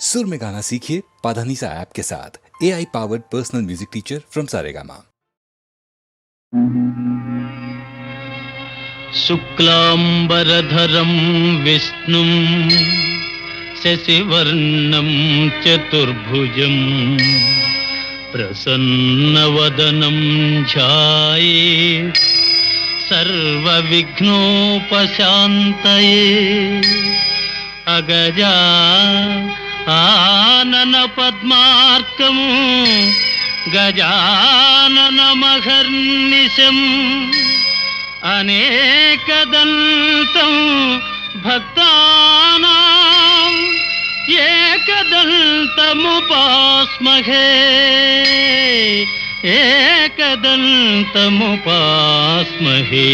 सुर में गाना सीखिए पाधानीसा ऐप के साथ। A I powered personal music teacher from Saregama शुक्लाम्बरधरं विष्णुं शशिवर्णं चतुर्भुजं प्रसन्नवदनं ध्याये सर्वविघ्नोपशान्तये अगजा ఆనన పద్మార్కము గజానన మహర్నిశం అనేకదంతం భక్తానాం ఏకదంతముపాస్మహే ఏకదంతముపాస్మహే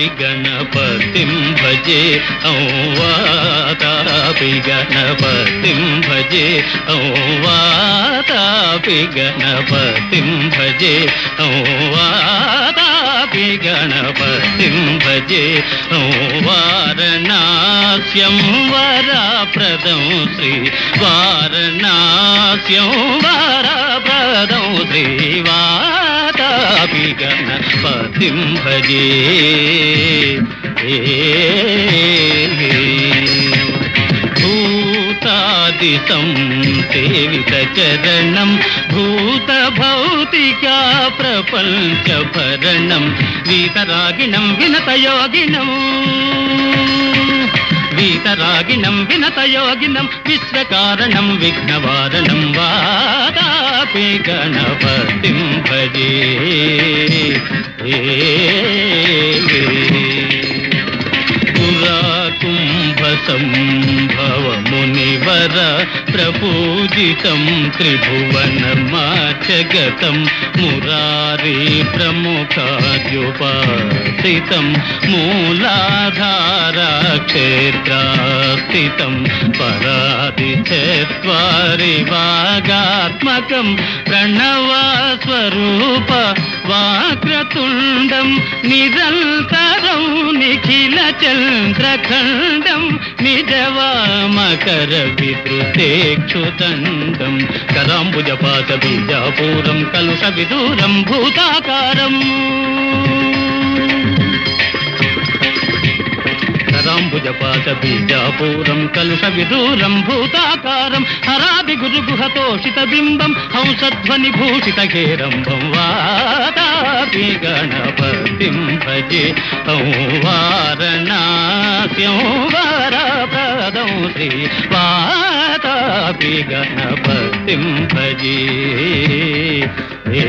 తాపి గణపతిం భజే. ఔ వాతాపి గణపతిం భజే. ఔ వాతాపి గణపతిం భజే. ఔ వాతాపి గణపతిం భజే. ఔ వారణాస్యం వరప్రదం శ్రీ. వారణాస్యం వరప్రదం శ్రీ. వాతాపి గణపతిం భజే భూతాదితం సేవిత చరణం భూత భౌతికా ప్రపంచ భరణం వీతరాగిణం వినతయోగిణం వీతరాగిణం వినతయోగినం విశ్వకారణం విఘ్నవారణం వాదాపి గణపతిం భజే. ఏ సంభవమునివర ప్రపూజితం త్రిభువనమాచగతం మురారీ ప్రముఖాద్యుపాసితం మూలాధారా క్షేత్రాస్థితం పరాది చత్వారి వాగాత్మకం ప్రణవస్వరూప వాక్రతుండం నిరంతరం నిఖిల చంద్రఖండం నిజవామకర విద్రుతేక్షుదండం కరాంబుజపాత బీజాపూరం కలుష విదూరం భూతాకారం. కరాంబుజపాత బీజాపూరం కలుష విదూరం భూతాకారం హరాది గురు గుహతోషిత బింబం హంసధ్వని భూషిత హేరంబం వాతాపి గణపతిం భజే ఔ వారణాస్యం వరప్రదం శ్రీ వాతాపి గణపతిం భజే. ఏ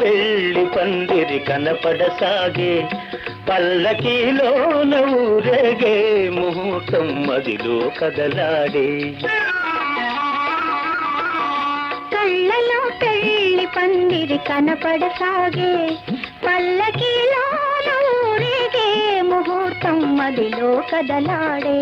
పెళ్ళి పందిరి కనపడసాగే పల్లకీలో ఊరేగే ముహూర్తం మదిలో కదలాడే. కళ్ళలో పెళ్ళి పందిరి కనపడసాగే పల్లకిలో ఊరేగే ముహూర్తం మదిలో కదలాడే.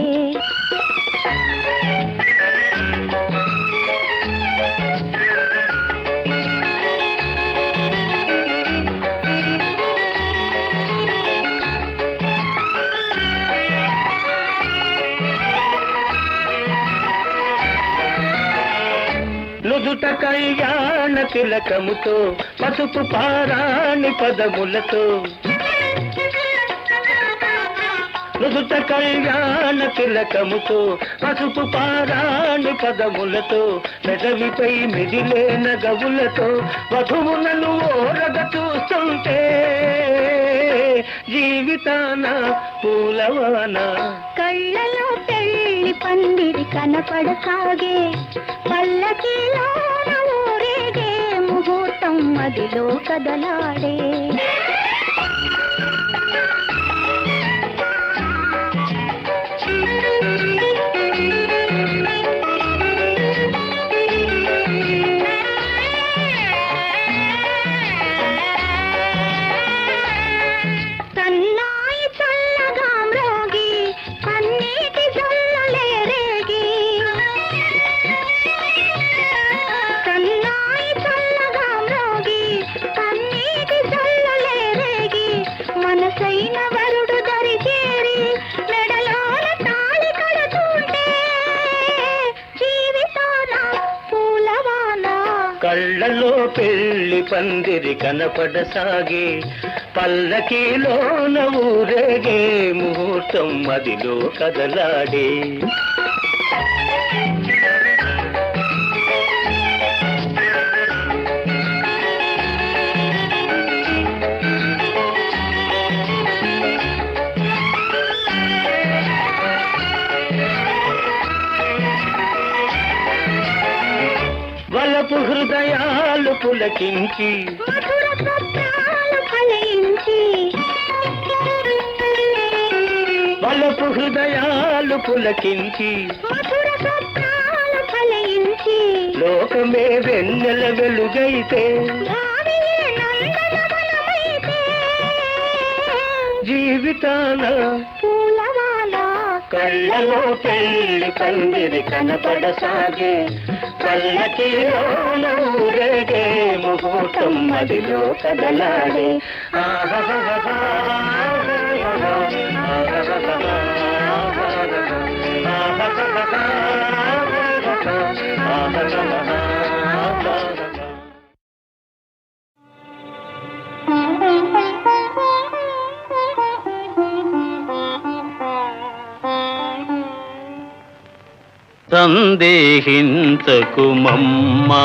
నుదుట కళ్యాణ తిలకముతో పసుపు పారాణి పదములతో. నుదుట కళ్యాణ తిలకముతో పసుపు పారాణి పదములతో పెదవిపై మిదిలే నగవులతో వధువులను ఓరగ చూస్తుంటే. జీవితాన పూలవాన. కళ్ళలో పందిరి కనపడసాగే పల్లకిలోన ఊరేగే ముహూర్తం మదిలో కదలాడే. పెళ్ళి కనపడసాగే పల్లకీలోన ఊరేగే ముహూర్తం మదిలో కదలాడే. ఫలించి వలపు హృదయాలు పులకించి. లోకమే వెన్నెల వెలుగైతే. జీవితాన కళ్ళలో పెళ్ళి పందిరి కనపడసాగే. పల్లకిలోన ఊరేగే ముహూర్తం మదిలో కదలాడే. సందేహించకు మమ్మా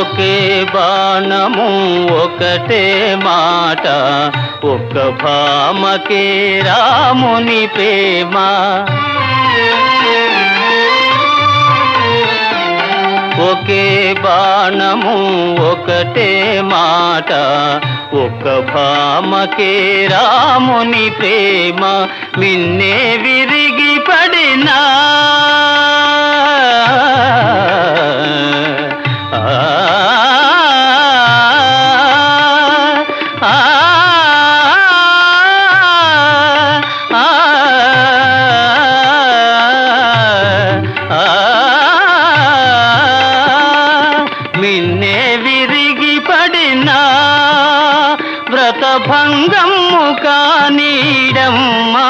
ఒకే బాణము ఒకటే మాట ఒక్క భామకే రాముని ప్రేమ. ఒకే బాణము ఒకటే మాట ఒక్క భామకే రాముని ప్రేమ. మిన్నే విరిగి పడినా. నిన్నే విరిగి పడినా వ్రతభంగము కానీడమ్మా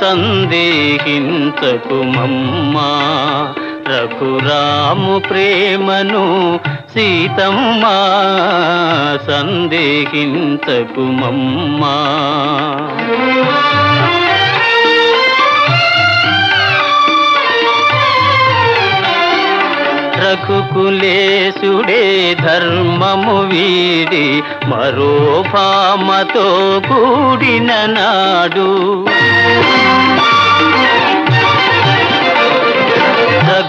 సందేహించకుమమ్మా. రఘురాము ప్రేమను సీతమ్మా సందేహించకు మమ్మా. రఘుకులేశుడే ధర్మము వీడి మరో భామతో కూడిన నాడు.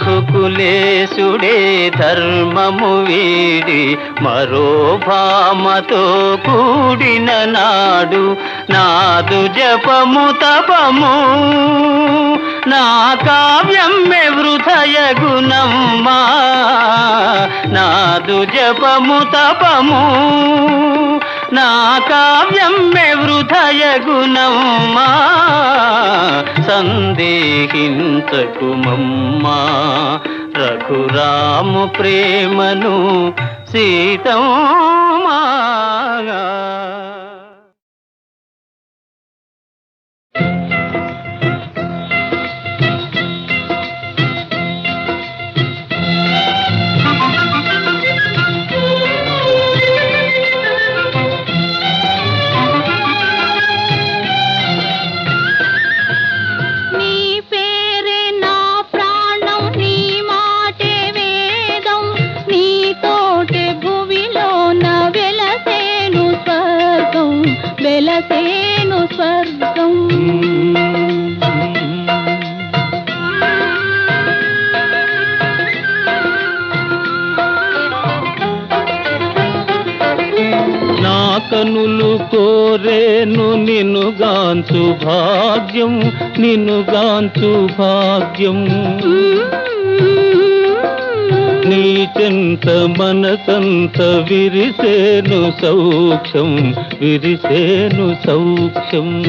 రఘుకులేశుడే ధర్మము వీడి మరో భామతో కూడిన నాడు నాదు జపము తపము. నా కావ్యం వృథయ గుణమ్మా నాదు జపము తపము. నా కావ్యం వృథయ గుణమ్మా సందేహించకు మమ్మా. రఘురాము ప్రేమను సీతమ్మా. నేనుగాంచు భాగ్యం. నీ చెంత మనసంత విరిసేను సౌఖ్యం విరిసేను సౌఖ్యం.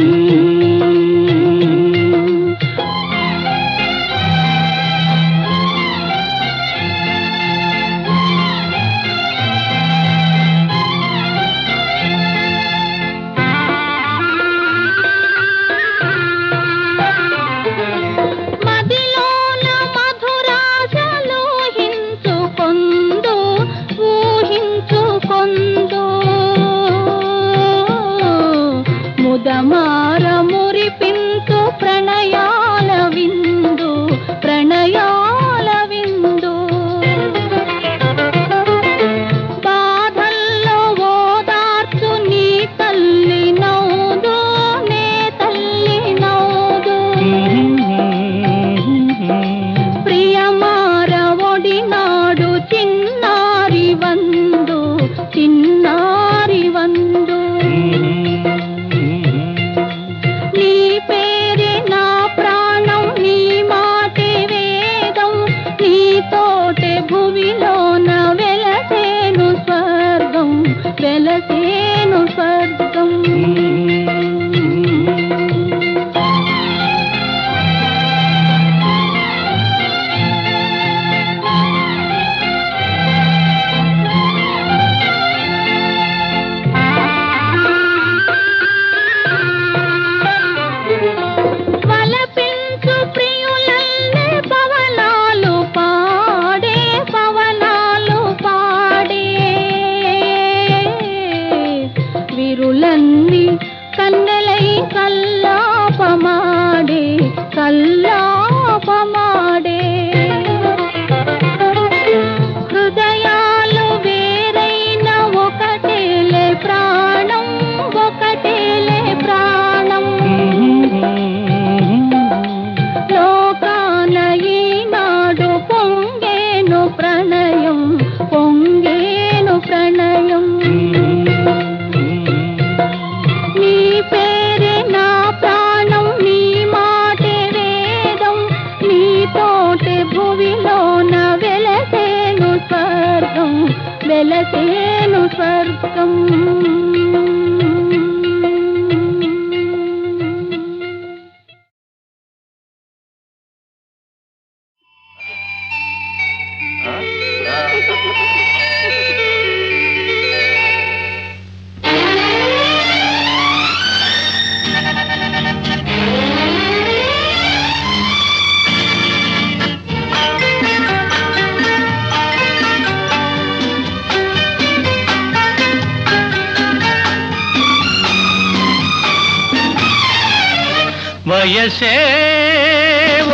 వయసే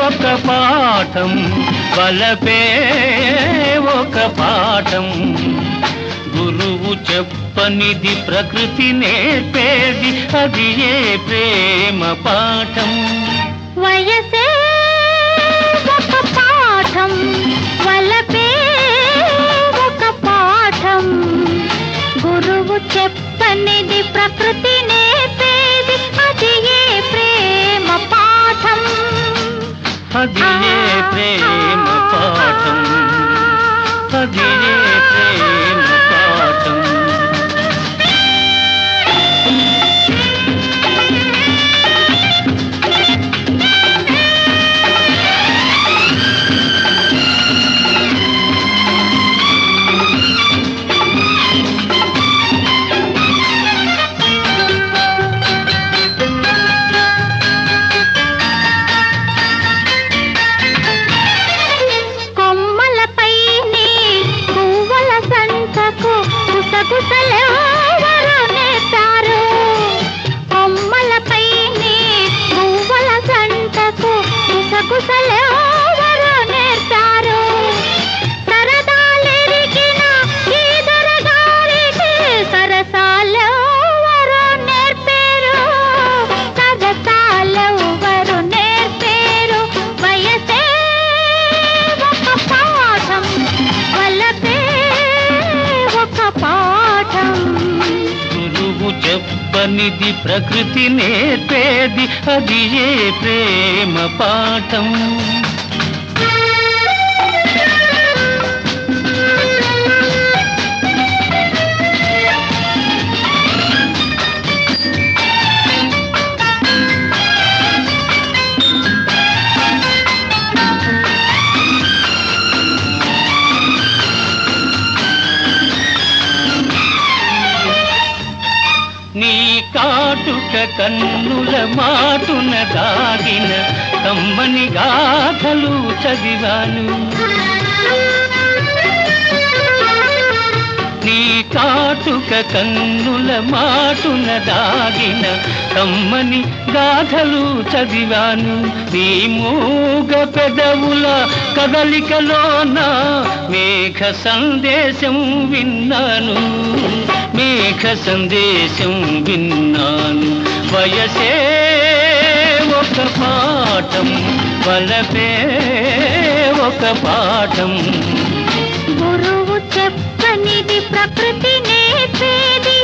ఒక పాఠం బలపే ఒక పాఠం. గురువు చెప్పనిది ప్రకృతి నేర్పేది అది ఏ ప్రేమ పాఠం? వయసే ఒక పాఠం వలపే ఒక పాఠం. గురువు చెప్పనిది ప్రకృతి पाठम हदिये प्रेम पाठम हदिये प्रेम చెప్పనిది ప్రకృతి నేర్పేది అది ఏ ప్రేమ పాఠం? ఇక కన్నుల మాటున దాగిన కమ్మని గాథలు చదివాను. నీ కాటుక కన్నుల మాటున దాగిన కమ్మని గాథలు చదివాను. నీ మూగ పెదవుల కదలికలోనా మేఘ సందేశం విన్నాను. మేఘ సందేశం విన్నాను. వయసే ఒక పాఠం వలపే ఒక పాఠం. గురువు చెప్పనిది ప్రకృతి నేర్పేది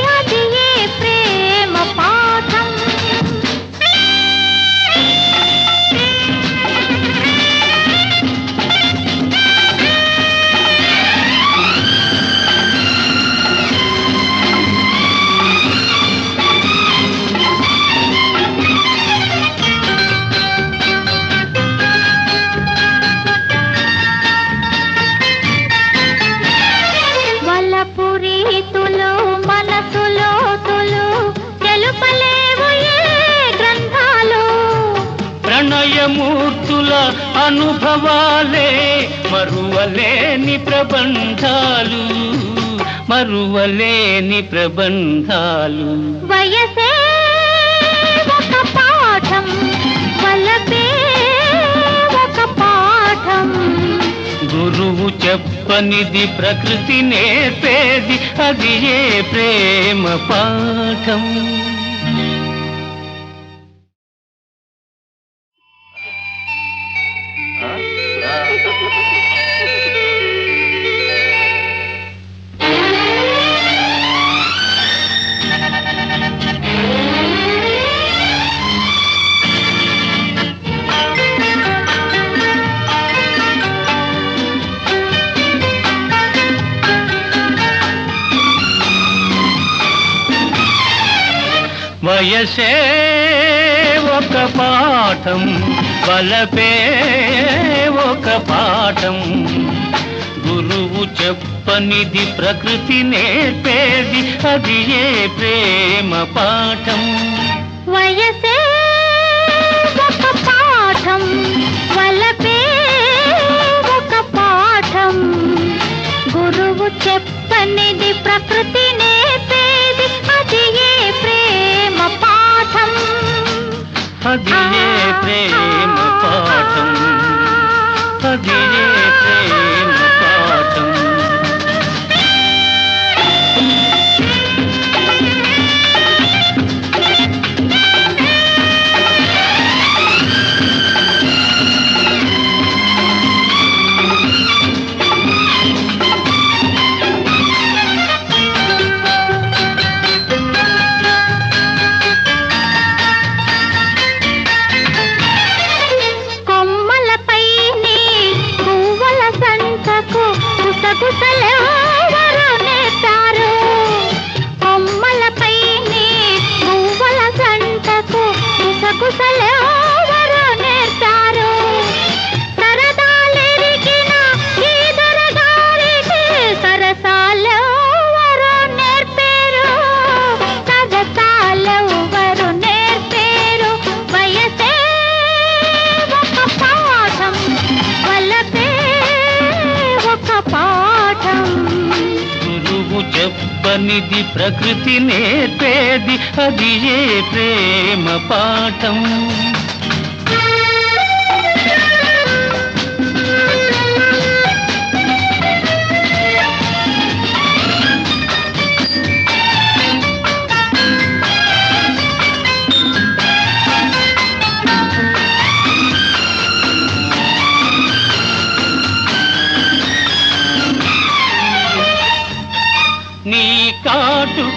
ప్రణయమూర్తుల అనుభవాలే మరువలేని ప్రబంధాలు మరువలేని ప్రబంధాలు. వయసే ఒక పాఠం వలపే ఒక పాఠం. గురువు చెప్పనిది ప్రకృతి నేర్పేది అది ఏ ప్రేమ పాఠం? వయసే ఒక పాఠం వలపే ఒక పాఠం. గురువు చెప్పనిది ప్రకృతి నేర్పేది అది ఏ ప్రేమ పాఠం? వయసే ఒక పాఠం వలపే ఒక పాఠం. గురువు చెప్పనిది ప్రకృతి అది ఏ ప్రేమ పాఠం అది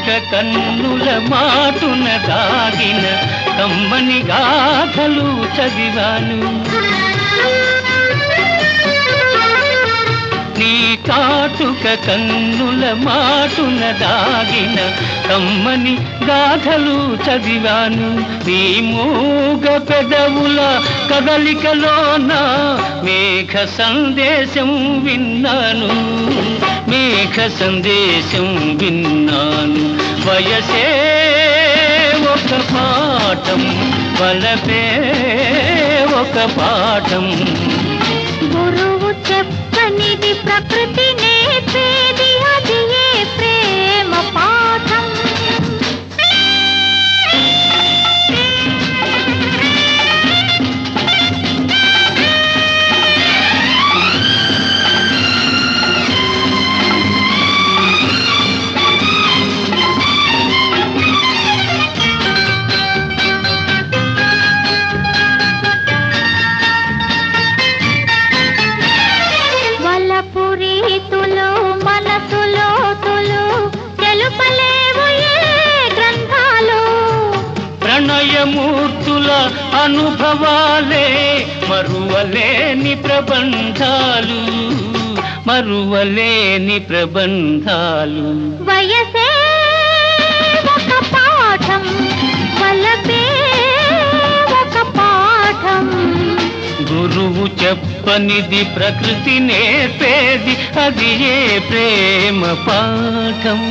నీ కన్నుల మాటున దాగిన కమ్మని గాథలు చదివాను. నీ కాటుక కన్నుల మాటున దాగిన కమ్మని గాథలు చదివాను. నీ మూగ పెదవుల కదలికలోన మేఘ సందేశం విన్నాను. మేఘ సందేశం విన్నాను. వయసే ఒక పాఠం వలపే ఒక పాఠం. గురువు చెప్పనిది ప్రకృతి నేర్పేది అనుభవాలే మరువలేని ప్రబంధాలు మరువలేని ప్రబంధాలు. వయసే ఒక పాఠం వలపే ఒక పాఠం. గురువు చెప్పనిది ప్రకృతి నేర్పేది అది ఏ ప్రేమ పాఠం?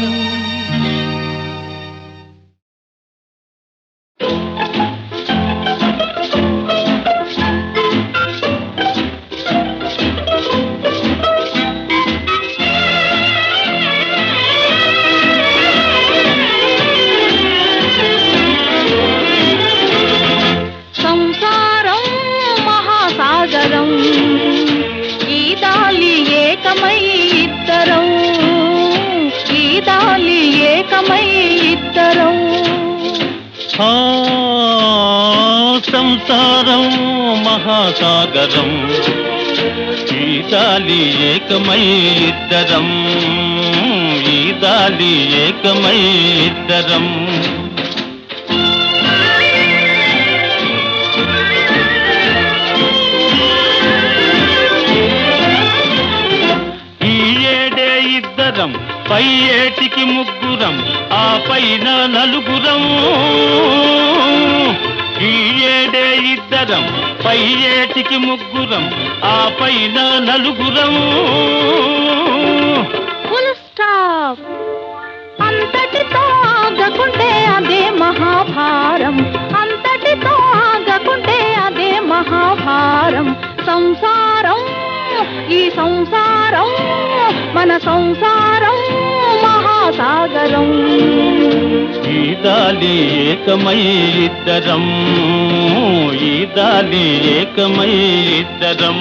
సంసారం మహాసాగరం. ఈ దాలి ఏకమై ఇద్దరం. ఈ దాలి ఏకమై ఇద్దరం. ఇద్దరం పై ఏటికి ముగ్గురం ఆ పైన నలుగురం. ఈ ఏడే ఇద్దరం పై ఏటికి ముగ్గురం ఆ పైన నలుగురం. ఫుల్ స్టాప్ అంతటితో ఆగకుంటే అదే మహాభారం. అంతటితో ఆగకుంటే అదే మహాభారం. సంసారం ఈ సంసారం మన సంసారం మహాసాగరం. ఈ దాలి ఏకమై ఇద్దరం ఈ దాలి ఏకమై ఇద్దరం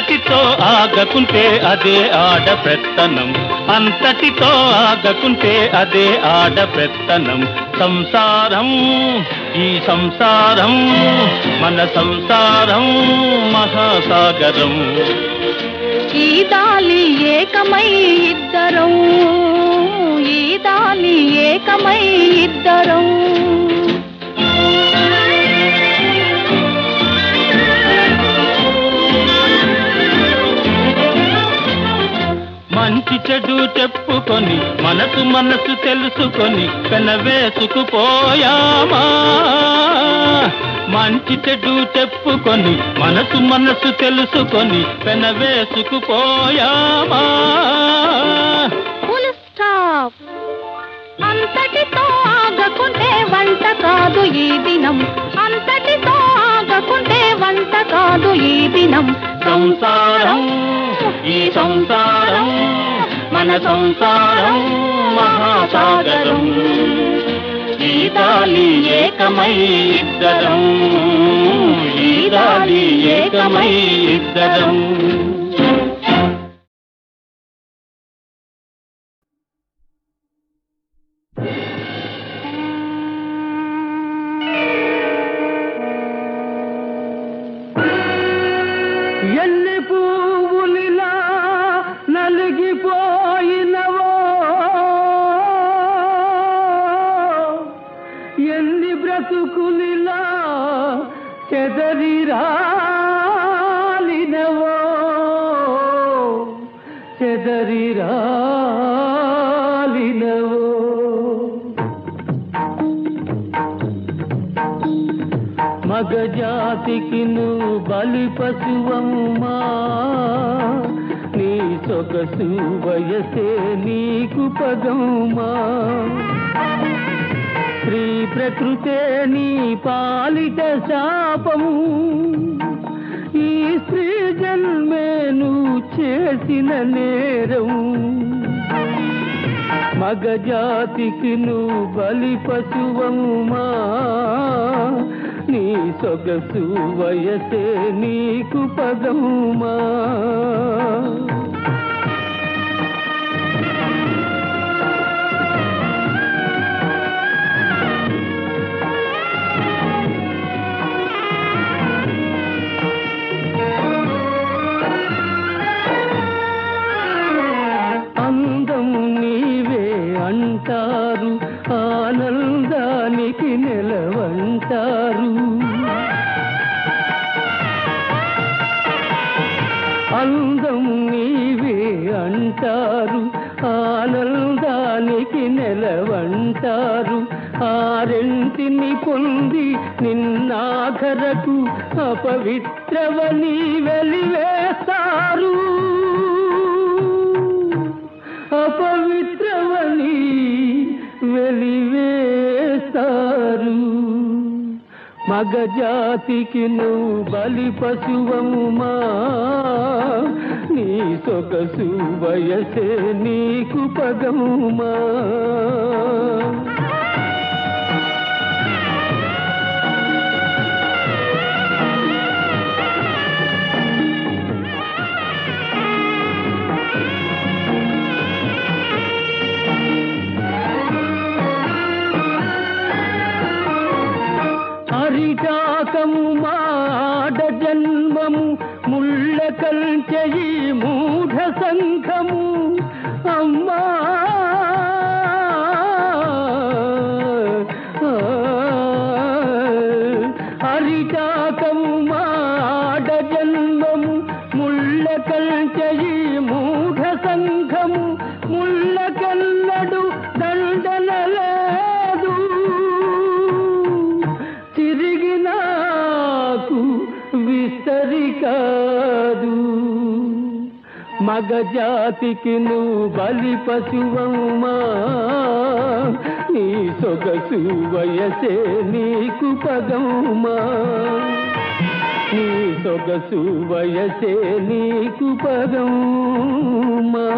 అంతటితో ఆగకుంటే అదే ఆడ పెత్తనం అంతటితో ఆగకుంటే అదే ఆడ పెత్తనం సంసారం ఈ సంసారం మన సంసారం మహాసాగరం. ఈ దాలి ఏకమై ఇద్దరం ఈ దాలి ఏకమై ఇద్దరం. చెడు చెప్పుకొని మనసు మనసు తెలుసుకొని పెనవేసుకుపోయామా మంచి చెడు చెప్పుకొని మనసు మనసు తెలుసుకొని పెనవేసుకుపోయామా అంతటితో ఆగకుంటే వంట కాదు ఈ దినం. అంతటితో ఆగకుంటే వంట కాదు ఈ దినం. సంసారం ఈ సంసారం మన సంసారం మహాసాగరం. ఈదాలి ఏకమై ఇద్దరం. ఈదాలి ఏకమై ఇద్దరం. ప్రకృతే నీ పాలిట శాపము. ఈ స్త్రీ జన్మే నువ్వు చేసిన నేరం మగజాతికి నువ్వు బలి పశువమ్మా. నీ సొగసు వయసే నీకు పదమ్మా. అంటారు ఆనందానికి నెలవంటారు. ఆ రెంటిని పొంది నిన్నాఖరకు అపవిత్రవని వెలివేస్తారు అపవిత్రవని వెలివేస్తారు మగజాతికి నువ్వు బలి పశువమ్మా. నీ సొగసు వయసే నీకు పదమ్మా. హరిటాకము మాడ జన్మము ముళ్ళ కంచెయి మూఢ సంఘము. అమ్మా మగజాతికి నువ్వు బలి పశువమ్మా. నీ సొగసు వయసే నీకు పదమ్మా. నీ సొగసు వయసే నీకు పదమ్మా.